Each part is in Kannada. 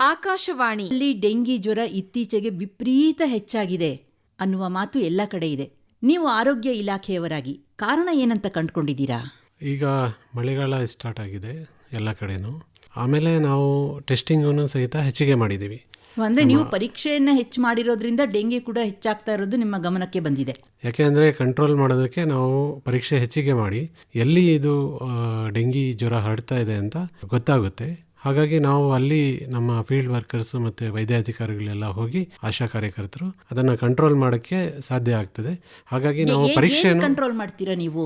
ಆಕಾಶವಾಣಿ. ಇಲ್ಲಿ ಡೆಂಗಿ ಜ್ವರ ಇತ್ತೀಚೆಗೆ ವಿಪರೀತ ಹೆಚ್ಚಾಗಿದೆ ಅನ್ನುವ ಮಾತು ಎಲ್ಲ ಕಡೆ ಇದೆ. ನೀವು ಆರೋಗ್ಯ ಇಲಾಖೆಯವರಾಗಿ ಕಾರಣ ಏನಂತ ಕಂಡುಕೊಂಡಿದ್ದೀರಾ? ಈಗ ಮಳೆಗಾಲ ಸ್ಟಾರ್ಟ್ ಆಗಿದೆ ಎಲ್ಲ ಕಡೆನೂ. ಆಮೇಲೆ ನಾವು ಟೆಸ್ಟಿಂಗನ್ನು ಸಹಿತ ಹೆಚ್ಚಿಗೆ ಮಾಡಿದ್ದೀವಿ. ಅಂದ್ರೆ ನೀವು ಪರೀಕ್ಷೆಯನ್ನು ಹೆಚ್ಚು ಮಾಡಿರೋದ್ರಿಂದ ಡೆಂಗಿ ಕೂಡ ಹೆಚ್ಚಾಗ್ತಾ ಇರೋದು ನಿಮ್ಮ ಗಮನಕ್ಕೆ ಬಂದಿದೆ. ಯಾಕೆಂದರೆ ಕಂಟ್ರೋಲ್ ಮಾಡೋದಕ್ಕೆ ನಾವು ಪರೀಕ್ಷೆ ಹೆಚ್ಚಿಗೆ ಮಾಡಿ ಎಲ್ಲಿ ಇದು ಡೆಂಗಿ ಜ್ವರ ಹರಡ್ತಾ ಇದೆ ಅಂತ ಗೊತ್ತಾಗುತ್ತೆ. ಹಾಗಾಗಿ ನಾವು ಅಲ್ಲಿ ನಮ್ಮ ಫೀಲ್ಡ್ ವರ್ಕರ್ಸ್ ಮತ್ತು ವೈದ್ಯಾಧಿಕಾರಿಗಳೆಲ್ಲ ಹೋಗಿ ಆಶಾ ಕಾರ್ಯಕರ್ತರು ಅದನ್ನು ಕಂಟ್ರೋಲ್ ಮಾಡೋಕ್ಕೆ ಸಾಧ್ಯ ಆಗ್ತದೆ. ಹಾಗಾಗಿ ನಾವು ಪರೀಕ್ಷೆಯನ್ನು ಕಂಟ್ರೋಲ್ ಮಾಡ್ತೀರಾ ನೀವು?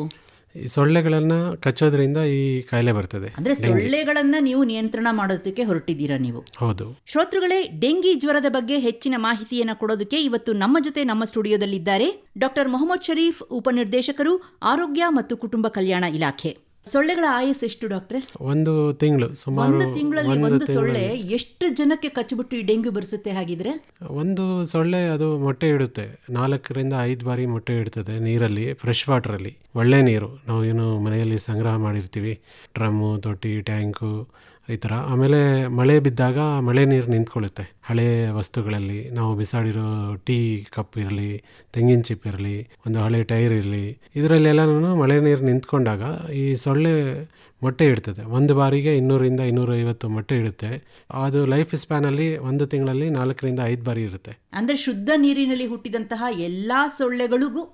ಈ ಸೊಳ್ಳೆಗಳನ್ನ ಕಚ್ಚೋದ್ರಿಂದ ಈ ಕಾಯಿಲೆ ಬರ್ತದೆ ಅಂದ್ರೆ ಸೊಳ್ಳೆಗಳನ್ನ ನೀವು ನಿಯಂತ್ರಣ ಮಾಡೋದಕ್ಕೆ ಹೊರಟಿದ್ದೀರಾ ನೀವು? ಹೌದು. ಶ್ರೋತೃಗಳೇ ಡೆಂಗಿ ಜ್ವರದ ಬಗ್ಗೆ ಹೆಚ್ಚಿನ ಮಾಹಿತಿಯನ್ನು ಕೊಡೋದಕ್ಕೆ ಇವತ್ತು ನಮ್ಮ ಜೊತೆ ನಮ್ಮ ಸ್ಟುಡಿಯೋದಲ್ಲಿದ್ದಾರೆ ಡಾಕ್ಟರ್ ಮೊಹಮ್ಮದ್ ಶರೀಫ್ ಉಪನಿರ್ದೇಶಕರು ಆರೋಗ್ಯ ಮತ್ತು ಕುಟುಂಬ ಕಲ್ಯಾಣ ಇಲಾಖೆ. ಸೊಳ್ಳೆಗಳ ಆಯಸ್ ಎಷ್ಟು ಡಾಕ್ಟ್ರೆ? ಒಂದು ತಿಂಗಳು ಸುಮಾರು ಒಂದು ತಿಂಗಳಲ್ಲಿ ಒಂದು ಒಂದು ಸೊಳ್ಳೆ ಎಷ್ಟು ಜನಕ್ಕೆ ಕಚ್ಚಿಬಿಟ್ಟು ಈ ಡೆಂಗ್ಯೂ ಬರಿಸುತ್ತೆ ಹಾಗಿದ್ರೆ? ಒಂದು ಸೊಳ್ಳೆ ಅದು ಮೊಟ್ಟೆ ಇಡುತ್ತೆ. ನಾಲ್ಕರಿಂದ ಐದು ಬಾರಿ ಮೊಟ್ಟೆ ಇಡ್ತದೆ ನೀರಲ್ಲಿ ಫ್ರೆಶ್ ವಾಟ್ರಲ್ಲಿ. ಒಳ್ಳೆ ನೀರು. ನಾವು ಏನು ಮನೆಯಲ್ಲಿ ಸಂಗ್ರಹ ಮಾಡಿರ್ತೀವಿ. ಡ್ರಮ್ಮು ತೊಟ್ಟಿ ಟ್ಯಾಂಕು ಈ ಥರ. ಆಮೇಲೆ ಮಳೆ ಬಿದ್ದಾಗ ಮಳೆ ನೀರು ನಿಂತ್ಕೊಳ್ಳುತ್ತೆ. ಹಳೆ ವಸ್ತುಗಳಲ್ಲಿ ನಾವು ಬಿಸಾಡಿರೋ ಟೀ ಕಪ್ ಇರಲಿ ತೆಂಗಿನ ಚಿಪ್ ಇರಲಿ ಒಂದು ಹಳೆ ಟೈರ್ ಇರಲಿ ಇದರಲ್ಲೆಲ್ಲನೂ ಮಳೆ ನೀರು ನಿಂತ್ಕೊಂಡಾಗ ಈ ಸೊಳ್ಳೆ ಮೊಟ್ಟೆ ಇಡ್ತದೆ. ಒಂದು ಬಾರಿಗೆ ಇನ್ನೂರಿಂದ ಇನ್ನೂರೈವತ್ತು ಮೊಟ್ಟೆ ಇಡುತ್ತೆ. ಅದು ಲೈಫ್ ಸ್ಪ್ಯಾನಲ್ಲಿ ಒಂದು ತಿಂಗಳಲ್ಲಿ ನಾಲ್ಕರಿಂದ ಐದು ಬಾರಿ ಇರುತ್ತೆ. ಅಂದರೆ ಶುದ್ಧ ನೀರಿನಲ್ಲಿ ಹುಟ್ಟಿದಂತಹ ಎಲ್ಲ ಸೊಳ್ಳೆಗಳಿಗೂ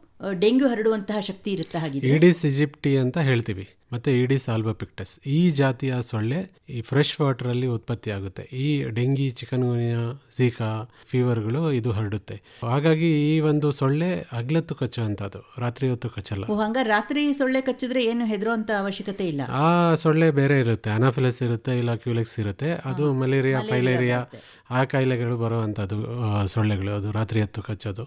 ಡೆಂಗ್ಯೂ ಹರಡುವಂತಹ ಶಕ್ತಿ ಇರುತ್ತೆ ಹಾಗೆ ಈಡಿಸ್ ಇಜಿಪ್ಟಿ ಅಂತ ಹೇಳ್ತೀವಿ. ಮತ್ತೆ ಈಡಿಸ್ ಆಲ್ಬಪಿಕ್ಟಸ್ ಈ ಜಾತಿಯ ಸೊಳ್ಳೆ ಈ ಫ್ರೆಶ್ ವಾಟರಲ್ಲಿ ಉತ್ಪತ್ತಿ ಆಗುತ್ತೆ. ಈ ಡೆಂಗಿ ಚಿಕನ್ಗುನಿಯಾ ಝೀಕಾ ಫೀವರ್ಗಳು ಇದು ಹರಡುತ್ತೆ. ಹಾಗಾಗಿ ಈ ಒಂದು ಸೊಳ್ಳೆ ಹಗ್ಲತ್ತು ಕಚ್ಚುವಂಥದ್ದು ರಾತ್ರಿ ಹೊತ್ತು ಕಚ್ಚಲ್ಲ. ರಾತ್ರಿ ಸೊಳ್ಳೆ ಕಚ್ಚಿದ್ರೆ ಏನು ಹೆದರುವಂತ ಅವಶ್ಯಕತೆ ಇಲ್ಲ? ಆ ಸೊಳ್ಳೆ ಬೇರೆ ಇರುತ್ತೆ. ಅನಾಫಿಲಸ್ ಇರುತ್ತೆ ಇಲ್ಲ ಕ್ಯೂಲೆಕ್ಸ್ ಇರುತ್ತೆ. ಅದು ಮಲೇರಿಯಾ ಫೈಲೇರಿಯಾ ಆ ಕಾಯಿಲೆಗಳು ಬರುವಂಥದ್ದು ಸೊಳ್ಳೆಗಳು. ಅದು ರಾತ್ರಿ ಹೊತ್ತು ಕಚ್ಚೋದು.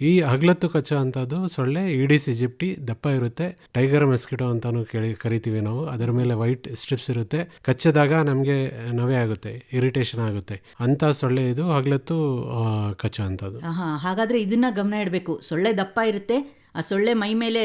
ಈ ಹಗ್ಲತ್ತು ಕಚ್ಚೋ ಅಂಥದ್ದು ಸೊಳ್ಳೆ ಈಡಿಸ್ ಇಜಿಪ್ಟಿ ದಪ್ಪ ಇರುತ್ತೆ. ಟೈಗರ್ ಮೆಸ್ಕಿಟೋ ಅಂತಲೂ ಕೇಳಿ ಕರಿತೀವಿ ನಾವು ಅದರ ಮೇಲೆ ವೈಟ್ ಸ್ಟ್ರಿಪ್ಸ್ ಇರುತ್ತೆ. ಕಚ್ಚಿದಾಗ ನಮಗೆ ನವೆ ಆಗುತ್ತೆ ಇರಿಟೇಷನ್ ಆಗುತ್ತೆ. ಅಂತ ಸೊಳ್ಳೆ ಇದು ಹಗಲತ್ತು ಆ, ಕಚ್ಚೋ ಅಂಥದ್ದು ಹಾಗಾದ್ರೆ ಇದನ್ನ ಗಮನ ಇಡಬೇಕು. ಸೊಳ್ಳೆ ದಪ್ಪ ಇರುತ್ತೆ ಆ ಸೊಳ್ಳೆ ಮೈ ಮೇಲೆ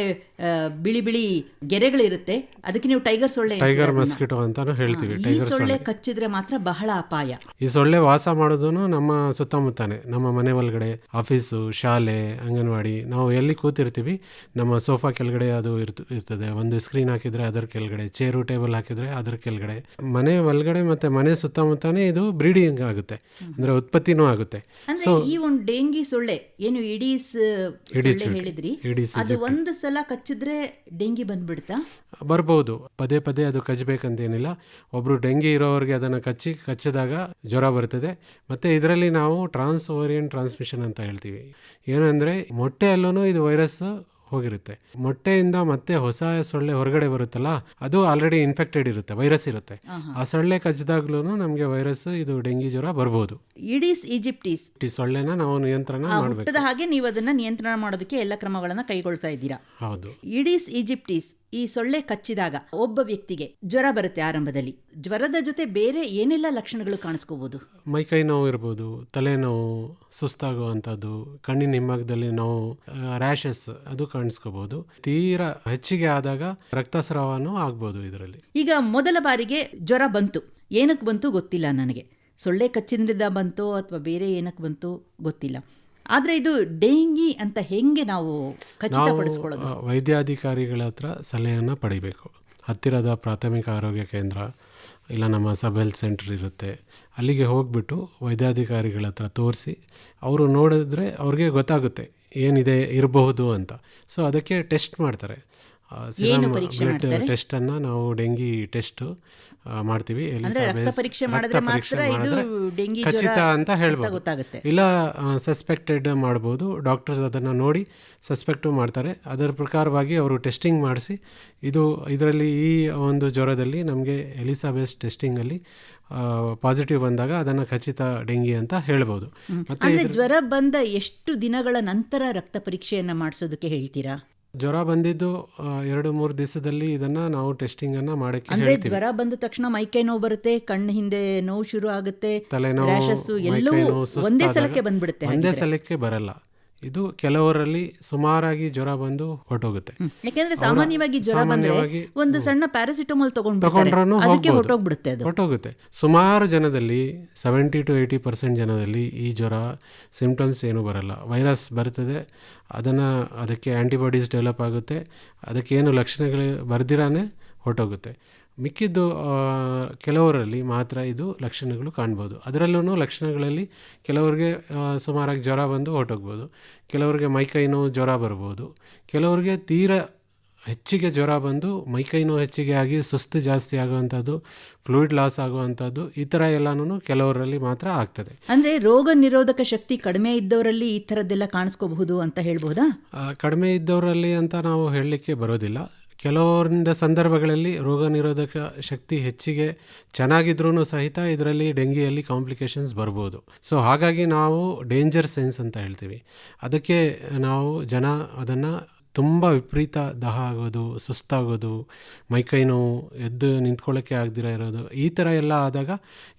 ಬಿಳಿ ಬಿಳಿ ಗೆರೆಗಳಿರುತ್ತೆ. ಅದಕ್ಕೆ ನೀವು ಟೈಗರ್ ಸೊಳ್ಳೆ ಟೈಗರ್ ಮಸ್ಕಿಟೋ ಅಂತಾನು ಹೇಳ್ತೀವಿ ಈ ಟೈಗರ್ ಸೊಳ್ಳೆ ಕಚ್ಚಿದ್ರೆ ಮಾತ್ರ ಬಹಳ ಅಪಾಯ. ಈ ಸೊಳ್ಳೆ ವಾಸ ಮಾಡೋದು ನಮ್ಮ ಸುತ್ತಮುತ್ತಾನೆ ನಮ್ಮ ಮನೆ ಒಳಗಡೆ ಆಫೀಸು ಶಾಲೆ ಅಂಗನವಾಡಿ ನಾವು ಎಲ್ಲಿ ಕೂತಿರ್ತೀವಿ ನಮ್ಮ ಸೋಫಾ ಕೆಳಗಡೆ ಅದು ಇರ್ತದೆ. ಒಂದು ಸ್ಕ್ರೀನ್ ಹಾಕಿದ್ರೆ ಅದರ ಕೆಳಗಡೆ ಚೇರು ಟೇಬಲ್ ಹಾಕಿದ್ರೆ ಅದರ ಕೆಳಗಡೆ. ಮನೆ ಒಳಗಡೆ ಮತ್ತೆ ಮನೆ ಸುತ್ತಮುತ್ತಾನೆ ಇದು ಬ್ರೀಡಿಂಗ್ ಆಗುತ್ತೆ ಅಂದ್ರೆ ಉತ್ಪತ್ತಿನೂ ಆಗುತ್ತೆ. ಈ ಒಂದು ಡೆಂಗಿ ಸೊಳ್ಳೆ ಏನು ಇಡೀಸ್ ಸೊಳ್ಳೆ ಹೇಳಿದ್ರಿ? ಅದು ಒಂದು ಸಲ ಕಚ್ಚಿದ್ರೆ ಡೆಂಗಿ ಬಂದ್ಬಿಡ್ತಾ? ಬರ್ಬೋದು. ಪದೇ ಪದೇ ಅದು ಕಚ್ಚಬೇಕಂತೇನಿಲ್ಲ ಒಬ್ರು ಡೆಂಗಿ ಇರೋವರಿಗೆ ಅದನ್ನು ಕಚ್ಚಿ ಕಚ್ಚಿದಾಗ ಜ್ವರ ಬರ್ತದೆ. ಮತ್ತು ಇದರಲ್ಲಿ ನಾವು ಟ್ರಾನ್ಸ್ ಓರಿಯನ್ ಟ್ರಾನ್ಸ್ಮಿಷನ್ ಅಂತ ಹೇಳ್ತೀವಿ. ಏನಂದರೆ ಮೊಟ್ಟೆಯಲ್ಲೂ ಇದು ವೈರಸ್ ಹೋಗಿರುತ್ತೆ. ಮೊಟ್ಟೆಯಿಂದ ಮತ್ತೆ ಹೊಸ ಸೊಳ್ಳೆ ಹೊರಗಡೆ ಬರುತ್ತಲ್ಲ ಅದು ಆಲ್ರೆಡಿ ಇನ್ಫೆಕ್ಟೆಡ್ ಇರುತ್ತೆ ವೈರಸ್ ಇರುತ್ತೆ. ಆ ಸೊಳ್ಳೆ ಕಚ್ಚಿದಾಗ್ಲೂ ನಮಗೆ ವೈರಸ್ ಇದು ಡೆಂಗಿ ಜ್ವರ ಬರ್ಬೋದು. ಇಡೀಸ್ ಈಜಿಪ್ಟೀಸ್. ಸೊಳ್ಳೆನ ನಾವು ನಿಯಂತ್ರಣ ಮಾಡಬೇಕು. ಹಾಗೆ ನೀವು ಅದನ್ನ ನಿಯಂತ್ರಣ ಮಾಡೋದಕ್ಕೆ ಎಲ್ಲ ಕ್ರಮಗಳನ್ನ ಕೈಗೊಳ್ತಾ ಇದ್ದೀರಾ? ಹೌದು. ಇಡೀಸ್ ಈಜಿಪ್ಟೀಸ್ ಈ ಸೊಳ್ಳೆ ಕಚ್ಚಿದಾಗ ಒಬ್ಬ ವ್ಯಕ್ತಿಗೆ ಜ್ವರ ಬರುತ್ತೆ ಆರಂಭದಲ್ಲಿ. ಜ್ವರದ ಜೊತೆ ಬೇರೆ ಏನೆಲ್ಲ ಲಕ್ಷಣಗಳು ಕಾಣಿಸ್ಕೋಬಹುದು ಮೈಕೈ ನೋವು ಇರ್ಬೋದು ತಲೆನೋವು ಸುಸ್ತಾಗುವಂಥದ್ದು ಕಣ್ಣಿನ ಹಿಮ್ಮಗದಲ್ಲಿ ನೋವು ರ್ಯಾಷಸ್ ಅದು ಕಾಣಿಸ್ಕೋಬಹುದು ತೀರಾ ಹೆಚ್ಚಿಗೆ ಆದಾಗ ರಕ್ತಸ್ರಾವನೂ ಆಗ್ಬೋದು ಇದರಲ್ಲಿ. ಈಗ ಮೊದಲ ಬಾರಿಗೆ ಜ್ವರ ಬಂತು. ಏನಕ್ಕೆ ಬಂತು ಗೊತ್ತಿಲ್ಲ ನನಗೆ. ಸೊಳ್ಳೆ ಕಚ್ಚಿದ್ರಿಂದ ಬಂತೋ ಅಥವಾ ಬೇರೆ ಏನಕ್ಕೆ ಬಂತು ಗೊತ್ತಿಲ್ಲ. ಆದ್ರೆ ಇದು ಡೆಂಗಿ ಅಂತ ಹೆಂಗೆ ನಾವು ಖಚಿತಪಡಿಸ್ಕೊಳ್ಳೋದು? ವೈದ್ಯಾಧಿಕಾರಿಗಳ ಹತ್ರ ಸಲಹೆಯನ್ನು ಪಡಿಬೇಕು. ಹತ್ತಿರದ ಪ್ರಾಥಮಿಕ ಆರೋಗ್ಯ ಕೇಂದ್ರ ಇಲ್ಲ ನಮ್ಮ ಸಬ್ ಹೆಲ್ತ್ ಸೆಂಟರ್ ಇರುತ್ತೆ. ಅಲ್ಲಿಗೆ ಹೋಗ್ಬಿಟ್ಟು ವೈದ್ಯಾಧಿಕಾರಿಗಳ ಹತ್ರ ತೋರಿಸಿ ಅವರು ನೋಡಿದ್ರೆ ಅವ್ರಿಗೆ ಗೊತ್ತಾಗುತ್ತೆ ಏನಿದೆ ಇರಬಹುದು ಅಂತ. ಸೊ ಅದಕ್ಕೆ ಟೆಸ್ಟ್ ಮಾಡ್ತಾರೆ. ಬ್ಲಡ್ ಟೆಸ್ಟನ್ನು ನಾವು ಡೆಂಗಿ ಟೆಸ್ಟ್ ಮಾಡ್ತೀವಿ. ಪರೀಕ್ಷೆ ಖಚಿತ ಅಂತ ಹೇಳ್ಬೋದು. ಇಲ್ಲ ಸಸ್ಪೆಕ್ಟೆಡ್ ಮಾಡ್ಬೋದು. ಡಾಕ್ಟರ್ಸ್ ಅದನ್ನು ನೋಡಿ ಸಸ್ಪೆಕ್ಟು ಮಾಡ್ತಾರೆ. ಅದರ ಪ್ರಕಾರವಾಗಿ ಅವರು ಟೆಸ್ಟಿಂಗ್ ಮಾಡಿಸಿ ಇದು ಇದರಲ್ಲಿ ಈ ಒಂದು ಜ್ವರದಲ್ಲಿ ನಮಗೆ ಎಲಿಸಾಬೆಸ್ ಟೆಸ್ಟಿಂಗಲ್ಲಿ ಪಾಸಿಟಿವ್ ಬಂದಾಗ ಅದನ್ನು ಖಚಿತ ಡೆಂಗಿ ಅಂತ ಹೇಳ್ಬೋದು. ಮತ್ತು ಜ್ವರ ಬಂದ ಎಷ್ಟು ದಿನಗಳ ನಂತರ ರಕ್ತ ಪರೀಕ್ಷೆಯನ್ನ ಮಾಡಿಸೋದಕ್ಕೆ ಹೇಳ್ತೀರಾ? ಜ್ವರ ಬಂದಿದ್ದು ಎರಡು ಮೂರು ದಿವಸದಲ್ಲಿ ಇದನ್ನ ನಾವು ಟೆಸ್ಟಿಂಗನ್ನು ಮಾಡೋಕ್ಕೆ ಅಂದ್ರೆ ಜ್ವರ ಬಂದ ತಕ್ಷಣ ಮೈಕೈ ನೋವು ಬರುತ್ತೆ ಕಣ್ಣು ಹಿಂದೆ ನೋವು ಶುರು ಆಗುತ್ತೆ ತಲೆನೋವು ಒಂದೇ ಸಲಕ್ಕೆ ಬಂದ್ಬಿಡುತ್ತೆ ಒಂದೇ ಸಲಕ್ಕೆ ಬರಲ್ಲ. ಇದು ಕೆಲವರಲ್ಲಿ ಸುಮಾರಾಗಿ ಜ್ವರ ಬಂದು ಹೊರಟೋಗುತ್ತೆ. ಯಾಕಂದ್ರೆ ಸಾಮಾನ್ಯವಾಗಿ ಜ್ವರ ಬಂದ್ರೆ ಒಂದು ಸಣ್ಣ ಪ್ಯಾರಾಸಿಟಮಲ್ ತಗೊಂಡ್ರು ಅದಕ್ಕೆ. ಹೊರಟೋಗ್ಬಿಡುತ್ತೆ ಹೊರಟೋಗುತ್ತೆ. ಸುಮಾರು ಜನದಲ್ಲಿ ಸೆವೆಂಟಿ ಟು ಏಯ್ಟಿ ಪರ್ಸೆಂಟ್ ಜನದಲ್ಲಿ ಈ ಜ್ವರ ಸಿಂಪ್ಟಮ್ಸ್ ಏನೂ ಬರಲ್ಲ. ವೈರಸ್ ಬರ್ತದೆ ಅದನ್ನು ಅದಕ್ಕೆ ಆ್ಯಂಟಿಬಾಡೀಸ್ ಡೆವಲಪ್ ಆಗುತ್ತೆ ಅದಕ್ಕೇನು ಲಕ್ಷಣಗಳು ಬರ್ದಿರಾನೇ ಹೊರಟೋಗುತ್ತೆ. ಮಿಕ್ಕಿದ್ದು ಕೆಲವರಲ್ಲಿ ಮಾತ್ರ ಇದು ಲಕ್ಷಣಗಳು ಕಾಣ್ಬೋದು. ಅದರಲ್ಲೂ ಲಕ್ಷಣಗಳಲ್ಲಿ ಕೆಲವರಿಗೆ ಸುಮಾರಾಗಿ ಜ್ವರ ಬಂದು ಹೊರಟೋಗ್ಬೋದು. ಕೆಲವರಿಗೆ ಮೈಕೈ ನೋವು ಜ್ವರ ಬರ್ಬೋದು. ಕೆಲವರಿಗೆ ತೀರ ಹೆಚ್ಚಿಗೆ ಜ್ವರ ಬಂದು ಮೈಕೈ ನೋವು ಹೆಚ್ಚಿಗೆ ಆಗಿ ಸುಸ್ತು ಜಾಸ್ತಿ ಆಗುವಂಥದ್ದು ಫ್ಲೂಯಿಡ್ ಲಾಸ್ ಆಗುವಂಥದ್ದು ಈ ಥರ ಎಲ್ಲನೂ ಕೆಲವರಲ್ಲಿ ಮಾತ್ರ ಆಗ್ತದೆ. ಅಂದರೆ ರೋಗ ನಿರೋಧಕ ಶಕ್ತಿ ಕಡಿಮೆ ಇದ್ದವರಲ್ಲಿ ಈ ಥರದ್ದೆಲ್ಲ ಕಾಣಿಸ್ಕೋಬಹುದು ಅಂತ ಹೇಳ್ಬೋದಾ? ಕಡಿಮೆ ಇದ್ದವರಲ್ಲಿ ಅಂತ ನಾವು ಹೇಳಲಿಕ್ಕೆ ಬರೋದಿಲ್ಲ. ಕೆಲವರಿಂದ ಸಂದರ್ಭಗಳಲ್ಲಿ ರೋಗ ನಿರೋಧಕ ಶಕ್ತಿ ಹೆಚ್ಚಿಗೆ ಚೆನ್ನಾಗಿದ್ರೂ ಸಹಿತ ಇದರಲ್ಲಿ ಡೆಂಗಿಯಲ್ಲಿ ಕಾಂಪ್ಲಿಕೇಶನ್ಸ್ ಬರ್ಬೋದು. ಸೊ, ಹಾಗಾಗಿ ನಾವು ಡೇಂಜರ್ ಸೆನ್ಸ್ ಅಂತ ಹೇಳ್ತೀವಿ. ಅದಕ್ಕೆ ನಾವು ಜನ ಅದನ್ನು ತುಂಬ ವಿಪರೀತ ದಹ ಆಗೋದು, ಸುಸ್ತಾಗೋದು ಮೈಕೈ ನೋವು, ಎದ್ದು ನಿಂತ್ಕೊಳ್ಳೋಕ್ಕೆ ಆಗದಿರ ಇರೋದು, ಈ ಥರ ಎಲ್ಲ ಆದಾಗ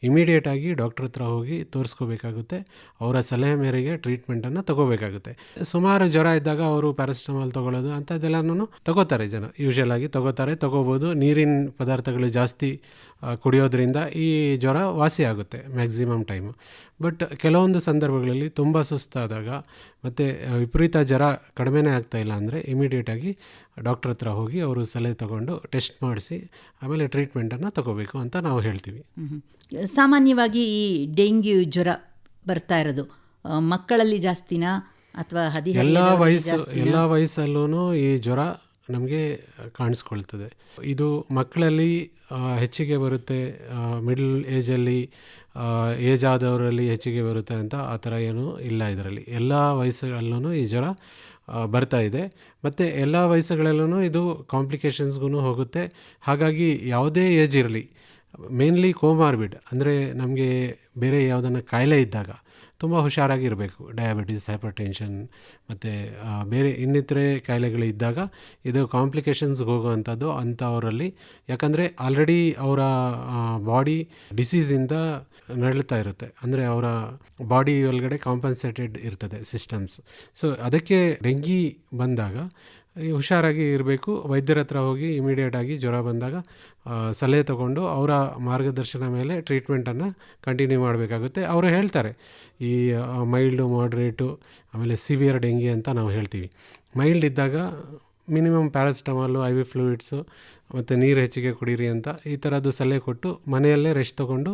ಇಮಿಡಿಯೇಟಾಗಿ ಡಾಕ್ಟ್ರ್ ಹತ್ರ ಹೋಗಿ ತೋರಿಸ್ಕೋಬೇಕಾಗುತ್ತೆ. ಅವರ ಸಲಹೆ ಮೇರೆಗೆ ಟ್ರೀಟ್ಮೆಂಟನ್ನು ತಗೋಬೇಕಾಗುತ್ತೆ. ಸುಮಾರು ಜ್ವರ ಇದ್ದಾಗ ಅವರು ಪ್ಯಾರಾಸಿಟಮಾಲ್ ತೊಗೊಳ್ಳೋದು ಅಂಥದ್ದೆಲ್ಲನೂ ತಗೋತಾರೆ ಜನ. ಯೂಶಲ್ ಆಗಿ ತಗೋತಾರೆ, ತಗೋಬೋದು. ನೀರಿನ ಪದಾರ್ಥಗಳು ಜಾಸ್ತಿ ಕುಡಿಯೋದ್ರಿಂದ ಈ ಜ್ವರ ವಾಸಿಯಾಗುತ್ತೆ ಮ್ಯಾಕ್ಸಿಮಮ್ ಟೈಮು ಬಟ್ ಕೆಲವೊಂದು ಸಂದರ್ಭಗಳಲ್ಲಿ ತುಂಬ ಸುಸ್ತಾದಾಗ ಮತ್ತು ವಿಪರೀತ ಜ್ವರ ಕಡಿಮೆನೇ ಆಗ್ತಾ ಇಲ್ಲ ಅಂದರೆ ಇಮಿಡಿಯೇಟಾಗಿ ಡಾಕ್ಟ್ರ್ ಹತ್ರ ಹೋಗಿ ಅವರು ಸಲಹೆ ತಗೊಂಡು ಟೆಸ್ಟ್ ಮಾಡಿಸಿ ಆಮೇಲೆ ಟ್ರೀಟ್ಮೆಂಟನ್ನು ತಗೋಬೇಕು ಅಂತ ನಾವು ಹೇಳ್ತೀವಿ. ಸಾಮಾನ್ಯವಾಗಿ ಈ ಡೆಂಗ್ಯೂ ಜ್ವರ ಬರ್ತಾ ಇರೋದು ಮಕ್ಕಳಲ್ಲಿ ಜಾಸ್ತಿನಾ ಅಥವಾ ಎಲ್ಲ ವಯಸ್ಸು ಎಲ್ಲ ವಯಸ್ಸಲ್ಲೂ ಈ ಜ್ವರ ನಮಗೆ ಕಾಣಿಸ್ಕೊಳ್ತದೆ. ಇದು ಮಕ್ಕಳಲ್ಲಿ ಹೆಚ್ಚಿಗೆ ಬರುತ್ತೆ ಮಿಡ್ಲ್ ಏಜಲ್ಲಿ ಏಜ್ ಆದವರಲ್ಲಿ ಹೆಚ್ಚಿಗೆ ಬರುತ್ತೆ ಅಂತ ಆ ಥರ ಏನೂ ಇಲ್ಲ ಇದರಲ್ಲಿ. ಎಲ್ಲ ವಯಸ್ಸುಗಳಲ್ಲೂ ಈ ಜ್ವರ ಬರ್ತಾ ಇದೆ. ಮತ್ತು ಎಲ್ಲ ವಯಸ್ಸುಗಳಲ್ಲೂ ಇದು ಕಾಂಪ್ಲಿಕೇಶನ್ಸ್ಗೂ ಹೋಗುತ್ತೆ. ಹಾಗಾಗಿ ಯಾವುದೇ ಏಜ್ ಇರಲಿ ಮೇನ್ಲಿ ಕೋಮಾರ್ಬಿಡ್ ಅಂದರೆ ನಮಗೆ ಬೇರೆ ಯಾವುದನ್ನು ಕಾಯಿಲೆ ಇದ್ದಾಗ ತುಂಬ ಹುಷಾರಾಗಿರಬೇಕು. ಡಯಾಬಿಟಿಸ್ ಹೈಪರ್ ಟೆನ್ಷನ್ ಮತ್ತು ಬೇರೆ ಇನ್ನಿತರೆ ಕಾಯಿಲೆಗಳು ಇದ್ದಾಗ ಇದು ಕಾಂಪ್ಲಿಕೇಶನ್ಸ್ಗೆ ಹೋಗುವಂಥದ್ದು ಅಂಥವರಲ್ಲಿ. ಯಾಕಂದರೆ ಆಲ್ರೆಡಿ ಅವರ ಬಾಡಿ ಡಿಸೀಸಿಂದ ನಡೀತಾ ಇರುತ್ತೆ. ಅಂದರೆ ಅವರ ಬಾಡಿ ಒಳಗಡೆ ಕಾಂಪನ್ಸೇಟೆಡ್ ಇರ್ತದೆ ಸಿಸ್ಟಮ್ಸ್ ಸೊ ಅದಕ್ಕೆ ಡೆಂಗಿ ಬಂದಾಗ ಹುಷಾರಾಗಿ ಇರಬೇಕು. ವೈದ್ಯರ ಹತ್ರ ಹೋಗಿ ಇಮಿಡಿಯೇಟಾಗಿ ಜ್ವರ ಬಂದಾಗ ಸಲಹೆ ತಗೊಂಡು ಅವರ ಮಾರ್ಗದರ್ಶನ ಮೇಲೆ ಟ್ರೀಟ್ಮೆಂಟನ್ನು ಕಂಟಿನ್ಯೂ ಮಾಡಬೇಕಾಗುತ್ತೆ. ಅವರು ಹೇಳ್ತಾರೆ, ಈ ಮೈಲ್ಡು ಮಾಡ್ರೇಟು ಆಮೇಲೆ ಸಿವಿಯರ್ ಡೆಂಗಿ ಅಂತ ನಾವು ಹೇಳ್ತೀವಿ. ಮೈಲ್ಡ್ ಇದ್ದಾಗ minimum paracetamol, I V fluids ಮತ್ತು ನೀರು ಹೆಚ್ಚಿಗೆ ಕುಡೀರಿ ಅಂತ ಈ ಥರದ್ದು ಸಲಹೆ ಕೊಟ್ಟು ಮನೆಯಲ್ಲೇ ರೆಸ್ಟ್ ತೊಗೊಂಡು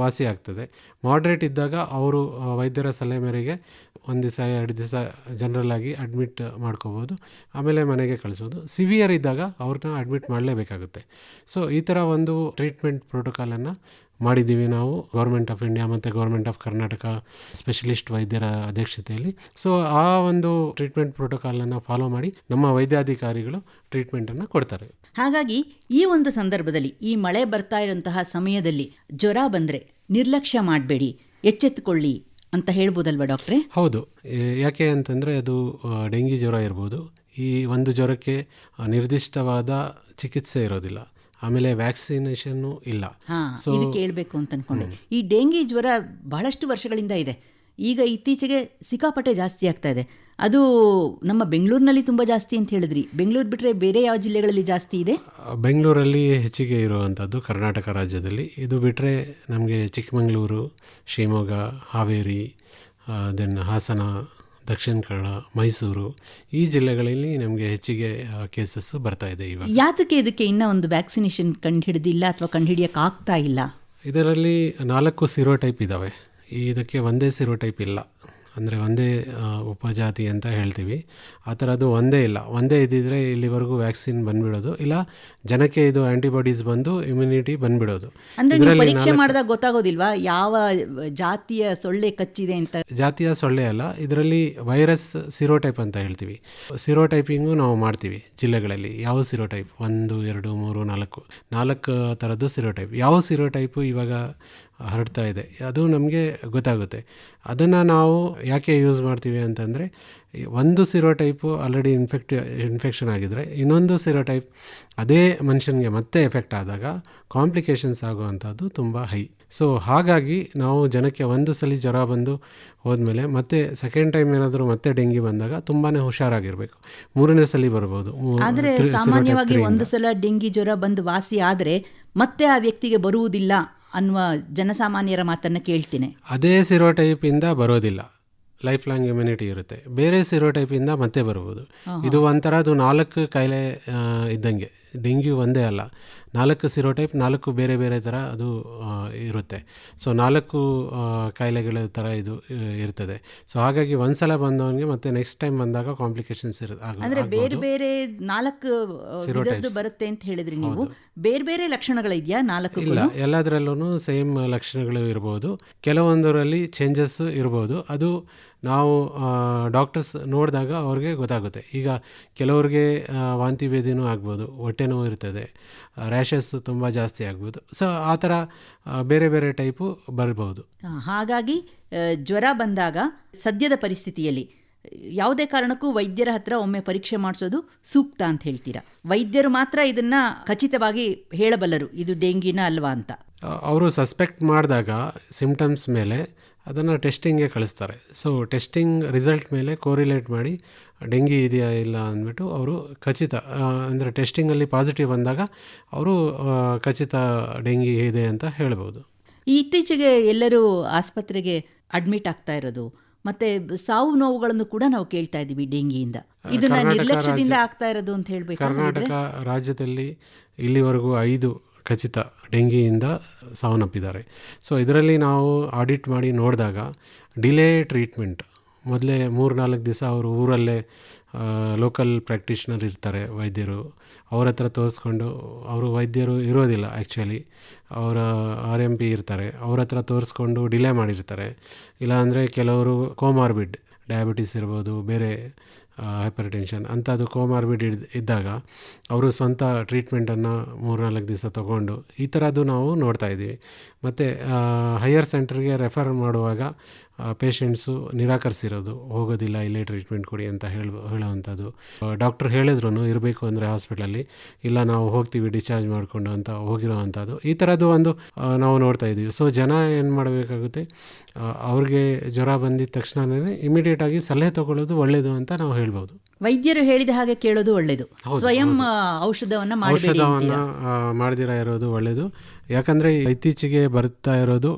ವಾಸಿ ಆಗ್ತದೆ. ಮಾಡ್ರೇಟ್ ಇದ್ದಾಗ ಅವರು ವೈದ್ಯರ ಸಲಹೆ ಮೇರೆಗೆ ಒಂದು ದಿವಸ, ಎರಡು ದಿವಸ ಜನರಲ್ ಆಗಿ ಅಡ್ಮಿಟ್ ಮಾಡ್ಕೋಬೋದು. ಆಮೇಲೆ ಮನೆಗೆ ಕಳಿಸೋದು. ಸಿವಿಯರ್ ಇದ್ದಾಗ ಅವ್ರನ್ನ ಅಡ್ಮಿಟ್ ಮಾಡಲೇಬೇಕಾಗುತ್ತೆ. ಸೊ ಈ ಥರ ಒಂದು ಟ್ರೀಟ್ಮೆಂಟ್ ಪ್ರೋಟೋಕಾಲನ್ನು ಮಾಡಿದ್ದೀವಿ ನಾವು ಗೌರ್ಮೆಂಟ್ ಆಫ್ ಇಂಡಿಯಾ ಮತ್ತು ಗೌರ್ಮೆಂಟ್ ಆಫ್ ಕರ್ನಾಟಕ ಸ್ಪೆಷಲಿಸ್ಟ್ ವೈದ್ಯರ ಅಧ್ಯಕ್ಷತೆಯಲ್ಲಿ. ಸೊ ಆ ಒಂದು ಟ್ರೀಟ್ಮೆಂಟ್ ಪ್ರೋಟೋಕಾಲನ್ನು ಫಾಲೋ ಮಾಡಿ ನಮ್ಮ ವೈದ್ಯಾಧಿಕಾರಿಗಳು ಟ್ರೀಟ್ಮೆಂಟನ್ನು ಕೊಡ್ತಾರೆ. ಹಾಗಾಗಿ ಈ ಒಂದು ಸಂದರ್ಭದಲ್ಲಿ ಈ ಮಳೆ ಬರ್ತಾ ಇರುವಂತಹ ಸಮಯದಲ್ಲಿ ಜ್ವರ ಬಂದರೆ ನಿರ್ಲಕ್ಷ್ಯ ಮಾಡಬೇಡಿ ಎಚ್ಚೆತ್ತುಕೊಳ್ಳಿ ಅಂತ ಹೇಳ್ಬೋದಲ್ವಾ ಡಾಕ್ಟ್ರೆ? ಹೌದು. ಯಾಕೆ ಅಂತಂದರೆ ಅದು ಡೆಂಗಿ ಜ್ವರ ಇರ್ಬೋದು. ಈ ಒಂದು ಜ್ವರಕ್ಕೆ ನಿರ್ದಿಷ್ಟವಾದ ಚಿಕಿತ್ಸೆ ಇರೋದಿಲ್ಲ. ಆಮೇಲೆ ವ್ಯಾಕ್ಸಿನೇಷನ್ನು ಇಲ್ಲ. ಸೊ ಕೇಳಬೇಕು ಅಂತ ಅನ್ಕೊಂಡೆ. ಈ ಡೆಂಗಿ ಜ್ವರ ಬಹಳಷ್ಟು ವರ್ಷಗಳಿಂದ ಇದೆ. ಈಗ ಇತ್ತೀಚೆಗೆ ಸಿಕ್ಕಾಪಟ್ಟೆ ಜಾಸ್ತಿ ಆಗ್ತಾ ಇದೆ. ಅದು ನಮ್ಮ ಬೆಂಗಳೂರಿನಲ್ಲಿ ತುಂಬ ಜಾಸ್ತಿ ಅಂತ ಹೇಳಿದ್ರಿ. ಬೆಂಗಳೂರು ಬಿಟ್ಟರೆ ಬೇರೆ ಯಾವ ಜಿಲ್ಲೆಗಳಲ್ಲಿ ಜಾಸ್ತಿ ಇದೆ? ಬೆಂಗಳೂರಲ್ಲಿ ಹೆಚ್ಚಿಗೆ ಇರುವಂಥದ್ದು ಕರ್ನಾಟಕ ರಾಜ್ಯದಲ್ಲಿ. ಇದು ಬಿಟ್ಟರೆ ನಮಗೆ ಚಿಕ್ಕಮಗಳೂರು ಶಿವಮೊಗ್ಗ ಹಾವೇರಿ ದೆನ್ ಹಾಸನ ದಕ್ಷಿಣ ಕನ್ನಡ ಮೈಸೂರು ಈ ಜಿಲ್ಲೆಗಳಲ್ಲಿ ನಮಗೆ ಹೆಚ್ಚಿಗೆ ಕೇಸಸ್ ಬರ್ತಾ ಇದೆ ಇವಾಗ. ಯಾತಕ್ಕೆ ಇದಕ್ಕೆ ಇನ್ನೂ ಒಂದು ವ್ಯಾಕ್ಸಿನೇಷನ್ ಕಂಡುಹಿಡಿದಿಲ್ಲ ಅಥವಾ ಕಂಡುಹಿಡಿಯಕ್ಕೆ ಆಗ್ತಾ ಇಲ್ಲ? ಇದರಲ್ಲಿ ನಾಲ್ಕು ಸಿರೋ ಟೈಪ್ ಇದ್ದಾವೆ ಇದಕ್ಕೆ ಒಂದೇ ಸಿರೋ ಟೈಪ್ ಇಲ್ಲ. ಅಂದರೆ ಒಂದೇ ಉಪಜಾತಿ ಅಂತ ಹೇಳ್ತೀವಿ. ಆ ಥರದ್ದು ಒಂದೇ ಇಲ್ಲ. ಒಂದೇ ಇದ್ದಿದ್ರೆ ಇಲ್ಲಿವರೆಗೂ ವ್ಯಾಕ್ಸಿನ್ ಬಂದ್ಬಿಡೋದು. ಇಲ್ಲ ಜನಕ್ಕೆ ಇದು ಆ್ಯಂಟಿಬಾಡೀಸ್ ಬಂದು ಇಮ್ಯುನಿಟಿ ಬಂದ್ಬಿಡೋದು. ಅಂದ್ರೆ ಪರೀಕ್ಷೆ ಮಾಡಿದಾಗ ಗೊತ್ತಾಗೋದಿಲ್ವಾ? ಯಾವ ಜಾತಿಯ ಸೊಳ್ಳೆ ಕಚ್ಚಿದೆ ಅಂತ? ಜಾತಿಯ ಸೊಳ್ಳೆ ಅಲ್ಲ ಇದರಲ್ಲಿ ವೈರಸ್ ಸಿರೋಟೈಪ್ ಅಂತ ಹೇಳ್ತೀವಿ. ಸಿರೋಟೈಪಿಂಗು ನಾವು ಮಾಡ್ತೀವಿ ಜಿಲ್ಲೆಗಳಲ್ಲಿ. ಯಾವ ಸಿರೋಟೈಪ್ ಒಂದು ಎರಡು ಮೂರು ನಾಲ್ಕು. ನಾಲ್ಕು ಥರದ್ದು ಸಿರೋಟೈಪ್ ಯಾವ ಸಿರೋಟೈಪು ಇವಾಗ ಹರಡ್ತಾ ಇದೆ. ಅದು ನಮಗೆ ಗೊತ್ತಾಗುತ್ತೆ. ಅದನ್ನು ನಾವು ಯಾಕೆ ಯೂಸ್ ಮಾಡ್ತೀವಿ ಅಂತಂದರೆ ಒಂದು sero type already infect infection ಆಗಿದ್ರೆ ಇನ್ನೊಂದು ಸಿರೋ ಟೈಪ್ ಅದೇ ಮನುಷ್ಯನಿಗೆ ಮತ್ತೆ ಎಫೆಕ್ಟ್ ಆದಾಗ ಕಾಂಪ್ಲಿಕೇಶನ್ಸ್ ಆಗುವಂಥದ್ದು ತುಂಬ ಹೈ ಸೊ ಹಾಗಾಗಿ ನಾವು ಜನಕ್ಕೆ ಒಂದು ಸಲ ಜ್ವರ ಬಂದು ಹೋದ್ಮೇಲೆ ಮತ್ತೆ ಸೆಕೆಂಡ್ ಟೈಮ್ ಏನಾದರೂ ಮತ್ತೆ ಡೆಂಗಿ ಬಂದಾಗ ತುಂಬಾ ಹುಷಾರಾಗಿರಬೇಕು. ಮೂರನೇ ಸಲ ಬರ್ಬೋದು. ಆದರೆ ಸಾಮಾನ್ಯವಾಗಿ ಒಂದು ಸಲ ಡೆಂಗಿ ಜ್ವರ ಬಂದು ವಾಸಿ ಆದರೆ ಮತ್ತೆ ಆ ವ್ಯಕ್ತಿಗೆ ಬರುವುದಿಲ್ಲ. ಅನ್ನುವ ಜನಸಾಮಾನ್ಯರ ಮಾತನ್ನು ಕೇಳ್ತೀನಿ. ಅದೇ ಸಿರೋಟೈಪಿಂದ ಬರೋದಿಲ್ಲ. ಲೈಫ್ ಲಾಂಗ್ ಇಮ್ಯುನಿಟಿ ಇರುತ್ತೆ. ಬೇರೆ ಸಿರೋಟೈಪಿಂದ ಮತ್ತೆ ಬರ್ಬೋದು. ಇದು ಒಂಥರ ಅದು ನಾಲ್ಕು ಕಾಯಿಲೆ ಇದ್ದಂಗೆ. ಡೆಂಗ್ಯೂ ಒಂದೇ ಅಲ್ಲ. ನಾಲ್ಕು ಸಿರೋ ಟೈಪ್ ನಾಲ್ಕು ಬೇರೆ ಬೇರೆ ಥರ ಅದು ಇರುತ್ತೆ. ಸೊ ನಾಲ್ಕು ಕಾಯಿಲೆಗಳ ಥರ ಇದು ಇರ್ತದೆ. ಸೊ ಹಾಗಾಗಿ ಒಂದ್ಸಲ ಬಂದವನಿಗೆ ಮತ್ತೆ ನೆಕ್ಸ್ಟ್ ಟೈಮ್ ಬಂದಾಗ ಕಾಂಪ್ಲಿಕೇಶನ್ಸ್ ಇರುತ್ತೆ ಅಂದ್ರೆ ಬೇರೆ ಬೇರೆ ನಾಲ್ಕು ಬರುತ್ತೆ ಅಂತ ಹೇಳಿದ್ರಿ ನೀವು. ಬೇರೆ ಬೇರೆ ಲಕ್ಷಣಗಳಿದೆಯಾ ನಾಲ್ಕು ಇಲ್ಲ ಎಲ್ಲದರಲ್ಲೂ ಸೇಮ್ ಲಕ್ಷಣಗಳು ಇರ್ಬೋದು. ಕೆಲವೊಂದರಲ್ಲಿ ಚೇಂಜಸ್ ಇರ್ಬೋದು. ಅದು ನಾವು ಡಾಕ್ಟರ್ಸ್ ನೋಡಿದಾಗ ಅವ್ರಿಗೆ ಗೊತ್ತಾಗುತ್ತೆ. ಈಗ ಕೆಲವ್ರಿಗೆ ವಾಂತಿ ಭೇದಿನೂ ಆಗ್ಬೋದು ಹೊಟ್ಟೆ ನೋವು ಇರ್ತದೆ ರ್ಯಾಷಸ್ ತುಂಬ ಜಾಸ್ತಿ ಆಗ್ಬೋದು. ಸೊ ಆ ಥರ ಬೇರೆ ಬೇರೆ ಟೈಪು ಬರ್ಬೋದು. ಹಾಗಾಗಿ ಜ್ವರ ಬಂದಾಗ ಸದ್ಯದ ಪರಿಸ್ಥಿತಿಯಲ್ಲಿ ಯಾವುದೇ ಕಾರಣಕ್ಕೂ ವೈದ್ಯರ ಹತ್ರ ಒಮ್ಮೆ ಪರೀಕ್ಷೆ ಮಾಡಿಸೋದು ಸೂಕ್ತ ಅಂತ ಹೇಳ್ತೀರಾ? ವೈದ್ಯರು ಮಾತ್ರ ಇದನ್ನ ಖಚಿತವಾಗಿ ಹೇಳಬಲ್ಲರು ಇದು ಡೆಂಗಿನ ಅಲ್ವಾ ಅಂತ. ಅವರು ಸಸ್ಪೆಕ್ಟ್ ಮಾಡಿದಾಗ ಸಿಂಪ್ಟಮ್ಸ್ ಮೇಲೆ ಅದನ್ನು ಟೆಸ್ಟಿಂಗ್ಗೆ ಕಳಿಸ್ತಾರೆ. ಸೊ ಟೆಸ್ಟಿಂಗ್ ರಿಸಲ್ಟ್ ಮೇಲೆ ಕೋರಿಲೇಟ್ ಮಾಡಿ ಡೆಂಗಿ ಇದೆಯಾ ಇಲ್ಲ ಅಂದ್ಬಿಟ್ಟು ಅವರು ಖಚಿತ ಅಂದರೆ ಟೆಸ್ಟಿಂಗಲ್ಲಿ ಪಾಸಿಟಿವ್ ಬಂದಾಗ ಅವರು ಖಚಿತ ಡೆಂಗಿ ಇದೆ ಅಂತ ಹೇಳ್ಬೋದು. ಇತ್ತೀಚೆಗೆ ಎಲ್ಲರೂ ಆಸ್ಪತ್ರೆಗೆ ಅಡ್ಮಿಟ್ ಆಗ್ತಾ ಇರೋದು. ಮತ್ತೆ ಸಾವು ನೋವುಗಳನ್ನು ಕೂಡ ನಾವು ಕೇಳ್ತಾ ಇದ್ದೀವಿ ಡೆಂಗಿಯಿಂದ. ಇದನ್ನ ನಿರ್ಲಕ್ಷ್ಯದಿಂದ ಆಗ್ತಾ ಇರೋದು ಅಂತ ಹೇಳ್ಬೇಕು ಕರ್ನಾಟಕ ರಾಜ್ಯದಲ್ಲಿ ಇಲ್ಲಿವರೆಗೂ ಐದು ಖಚಿತ ಡೆಂಗಿಯಿಂದ ಸಾವನ್ನಪ್ಪಿದ್ದಾರೆ. ಸೊ ಇದರಲ್ಲಿ ನಾವು ಆಡಿಟ್ ಮಾಡಿ ನೋಡಿದಾಗ ಡಿಲೇ ಟ್ರೀಟ್ಮೆಂಟ್ ಮೊದಲೇ ಮೂರು ನಾಲ್ಕು ದಿವಸ ಅವರು ಊರಲ್ಲೇ ಲೋಕಲ್ ಪ್ರಾಕ್ಟೀಷ್ನರ್ ಇರ್ತಾರೆ ವೈದ್ಯರು. ಅವ್ರ ಹತ್ರ ತೋರಿಸ್ಕೊಂಡು ಅವರು ವೈದ್ಯರು ಇರೋದಿಲ್ಲ ಆ್ಯಕ್ಚುಲಿ ಅವರ ಆರ್ ಎಂ ಪಿ ಇರ್ತಾರೆ. ಅವ್ರ ಹತ್ರ ತೋರಿಸ್ಕೊಂಡು ಡಿಲೇ ಮಾಡಿರ್ತಾರೆ. ಇಲ್ಲಾಂದರೆ ಕೆಲವರು ಕೋಮಾರ್ಬಿಡ್ ಡಯಾಬಿಟಿಸ್ ಇರ್ಬೋದು, ಬೇರೆ ಹೈಪರ್ ಟೆನ್ಷನ್ ಅಂಥದ್ದು ಕೋಮಾರ್ಬಿಡ್ ಇದ್, ಇದ್ದಾಗ ಅವರು ಸ್ವಂತ ಟ್ರೀಟ್ಮೆಂಟನ್ನು ಮೂರ್ನಾಲ್ಕು ದಿವಸ ತೊಗೊಂಡು ಈ ಥರದ್ದು ನಾವು ನೋಡ್ತಾ ಇದ್ದೀವಿ. ಮತ್ತು ಹೈಯರ್ ಸೆಂಟರ್ಗೆ ರೆಫರ್ ಮಾಡುವಾಗ ಪೇಷಂಟ್ಸು ನಿರಾಕರಿಸಿರೋದು ಹೋಗೋದಿಲ್ಲ ಇಲ್ಲೇ ಟ್ರೀಟ್ಮೆಂಟ್ ಕೊಡಿ ಅಂತ ಹೇಳ ಹೇಳೋವಂಥದ್ದು. ಡಾಕ್ಟ್ರ್ ಹೇಳಿದ್ರು ಇರಬೇಕು ಅಂದರೆ ಹಾಸ್ಪಿಟಲಲ್ಲಿ ಇಲ್ಲ ನಾವು ಹೋಗ್ತೀವಿ ಡಿಸ್ಚಾರ್ಜ್ ಮಾಡಿಕೊಂಡು ಅಂತ ಹೋಗಿರೋ ಅಂಥದ್ದು. ಈ ಥರದ್ದು ಒಂದು ನಾವು ನೋಡ್ತಾ ಇದ್ದೀವಿ. ಸೊ ಜನ ಏನು ಮಾಡಬೇಕಾಗುತ್ತೆ ಅವ್ರಿಗೆ ಜ್ವರ ಬಂದಿದ ತಕ್ಷಣನೇ ಇಮಿಡಿಯೇಟ್ ಆಗಿ ಸಲಹೆ ತಗೊಳ್ಳೋದು ಒಳ್ಳೇದು ಅಂತ ನಾವು ಹೇಳ್ಬೋದು. ವೈದ್ಯರು ಹೇಳಿದ ಹಾಗೆ ಕೇಳೋದು ಒಳ್ಳೇದು. ಸ್ವಯಂ ಔಷಧವನ್ನು ಔಷಧವನ್ನು ಮಾಡದಿರ ಇರೋದು ಒಳ್ಳೆಯದು ಯಾಕಂದರೆ ಇತ್ತೀಚೆಗೆ ಬರ್ತಾ ಇರೋದು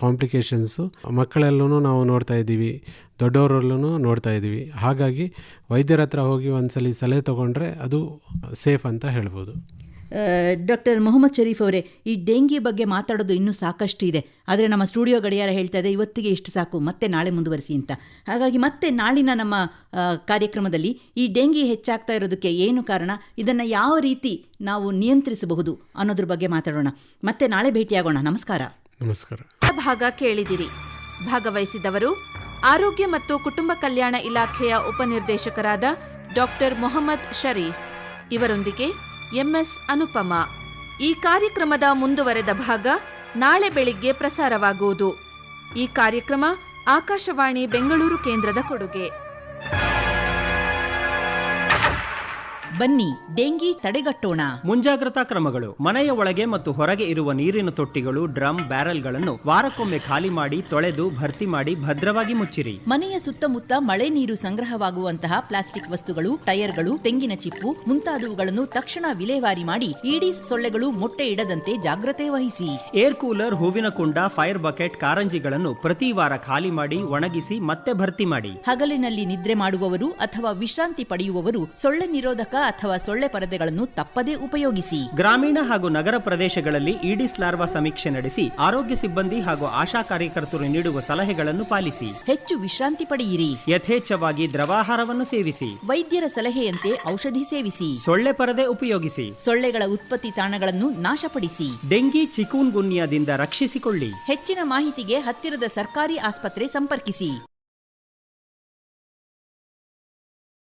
ಕಾಂಪ್ಲಿಕೇಶನ್ಸು ಮಕ್ಕಳಲ್ಲೂ ನಾವು ನೋಡ್ತಾ ಇದ್ದೀವಿ ದೊಡ್ಡವರಲ್ಲೂ ನೋಡ್ತಾ ಇದ್ದೀವಿ. ಹಾಗಾಗಿ ವೈದ್ಯರ ಹತ್ರ ಹೋಗಿ ಒಂದ್ಸಲಿ ಸಲಹೆ ತೊಗೊಂಡ್ರೆ ಅದು ಸೇಫ್ ಅಂತ ಹೇಳ್ಬೋದು. ಡಾಕ್ಟರ್ ಮೊಹಮ್ಮದ್ ಶರೀಫ್ ಅವರೇ ಈ ಡೆಂಗಿ ಬಗ್ಗೆ ಮಾತಾಡೋದು ಇನ್ನೂ ಸಾಕಷ್ಟು ಇದೆ. ಆದರೆ ನಮ್ಮ ಸ್ಟುಡಿಯೋ ಗಡಿಯಾರ ಹೇಳ್ತಾ ಇದೆ ಇವತ್ತಿಗೆ ಇಷ್ಟು ಸಾಕು ಮತ್ತೆ ನಾಳೆ ಮುಂದುವರಿಸಿ ಅಂತ. ಹಾಗಾಗಿ ಮತ್ತೆ ನಾಳಿನ ನಮ್ಮ ಕಾರ್ಯಕ್ರಮದಲ್ಲಿ ಈ ಡೆಂಗಿ ಹೆಚ್ಚಾಗ್ತಾ ಇರೋದಕ್ಕೆ ಏನು ಕಾರಣ ಇದನ್ನು ಯಾವ ರೀತಿ ನಾವು ನಿಯಂತ್ರಿಸಬಹುದು ಅನ್ನೋದ್ರ ಬಗ್ಗೆ ಮಾತಾಡೋಣ. ಮತ್ತೆ ನಾಳೆ ಭೇಟಿಯಾಗೋಣ. ನಮಸ್ಕಾರ. ನಮಸ್ಕಾರ. ಭಾಗ ಕೇಳಿದಿರಿ. ಭಾಗವಹಿಸಿದವರು ಆರೋಗ್ಯ ಮತ್ತು ಕುಟುಂಬ ಕಲ್ಯಾಣ ಇಲಾಖೆಯ ಉಪನಿರ್ದೇಶಕರಾದ ಡಾಕ್ಟರ್ ಮೊಹಮ್ಮದ್ ಶರೀಫ್. ಇವರೊಂದಿಗೆ ಎಂಎಸ್ ಅನುಪಮ. ಈ ಕಾರ್ಯಕ್ರಮದ ಮುಂದುವರೆದ ಭಾಗ ನಾಳೆ ಬೆಳಿಗ್ಗೆ ಪ್ರಸಾರವಾಗುವುದು. ಈ ಕಾರ್ಯಕ್ರಮ ಆಕಾಶವಾಣಿ ಬೆಂಗಳೂರು ಕೇಂದ್ರದ ಕೊಡುಗೆ. ಬನ್ನಿ ಡೆಂಗಿ ತಡೆಗಟ್ಟೋಣ. ಮುಂಜಾಗ್ರತಾ ಕ್ರಮಗಳು ಮನೆಯ ಒಳಗೆ ಮತ್ತು ಹೊರಗೆ ಇರುವ ನೀರಿನ ತೊಟ್ಟಿಗಳು ಡ್ರಮ್ ಬ್ಯಾರೆಲ್ಗಳನ್ನು ವಾರಕ್ಕೊಮ್ಮೆ ಖಾಲಿ ಮಾಡಿ ತೊಳೆದು ಭರ್ತಿ ಮಾಡಿ ಭದ್ರವಾಗಿ ಮುಚ್ಚಿರಿ. ಮನೆಯ ಸುತ್ತಮುತ್ತ ಮಳೆ ನೀರು ಸಂಗ್ರಹವಾಗುವಂತಹ ಪ್ಲಾಸ್ಟಿಕ್ ವಸ್ತುಗಳು ಟೈರ್ಗಳು ತೆಂಗಿನ ಚಿಪ್ಪು ಮುಂತಾದವುಗಳನ್ನು ತಕ್ಷಣ ವಿಲೇವಾರಿ ಮಾಡಿ ಈಡೀಸ್ ಸೊಳ್ಳೆಗಳು ಮೊಟ್ಟೆ ಇಡದಂತೆ ಜಾಗ್ರತೆ ವಹಿಸಿ. ಏರ್ ಕೂಲರ್ ಹೂವಿನ ಕುಂಡ ಫೈರ್ ಬಕೆಟ್ ಕಾರಂಜಿಗಳನ್ನು ಪ್ರತಿ ವಾರ ಖಾಲಿ ಮಾಡಿ ಒಣಗಿಸಿ ಮತ್ತೆ ಭರ್ತಿ ಮಾಡಿ. ಹಗಲಿನಲ್ಲಿ ನಿದ್ರೆ ಮಾಡುವವರು ಅಥವಾ ವಿಶ್ರಾಂತಿ ಪಡೆಯುವವರು ಸೊಳ್ಳೆ ನಿರೋಧಕ ಅಥವಾ ಸೊಳ್ಳೆ ಪರದೆಗಳನ್ನು ತಪ್ಪದೇ ಉಪಯೋಗಿಸಿ. ಗ್ರಾಮೀಣ ಹಾಗೂ ನಗರ ಪ್ರದೇಶಗಳಲ್ಲಿ ಈಡಿಸ್ ಲಾರ್ವಾ ಸಮೀಕ್ಷೆ ನಡೆಸಿ ಆರೋಗ್ಯ ಸಿಬ್ಬಂದಿ ಹಾಗೂ ಆಶಾ ಕಾರ್ಯಕರ್ತರು ನೀಡುವ ಸಲಹೆಗಳನ್ನು ಪಾಲಿಸಿ. ಹೆಚ್ಚು ವಿಶ್ರಾಂತಿ ಪಡೆಯಿರಿ. ಯಥೇಚ್ಛವಾಗಿ ದ್ರವಾಹಾರವನ್ನು ಸೇವಿಸಿ. ವೈದ್ಯರ ಸಲಹೆಯಂತೆ ಔಷಧಿ ಸೇವಿಸಿ. ಸೊಳ್ಳೆ ಪರದೆ ಉಪಯೋಗಿಸಿ. ಸೊಳ್ಳೆಗಳ ಉತ್ಪತ್ತಿ ತಾಣಗಳನ್ನು ನಾಶಪಡಿಸಿ. ಡೆಂಗಿ ಚಿಕೂನ್ ಗುನ್ಯಾದಿಂದ ರಕ್ಷಿಸಿಕೊಳ್ಳಿ. ಹೆಚ್ಚಿನ ಮಾಹಿತಿಗೆ ಹತ್ತಿರದ ಸರ್ಕಾರಿ ಆಸ್ಪತ್ರೆ ಸಂಪರ್ಕಿಸಿ.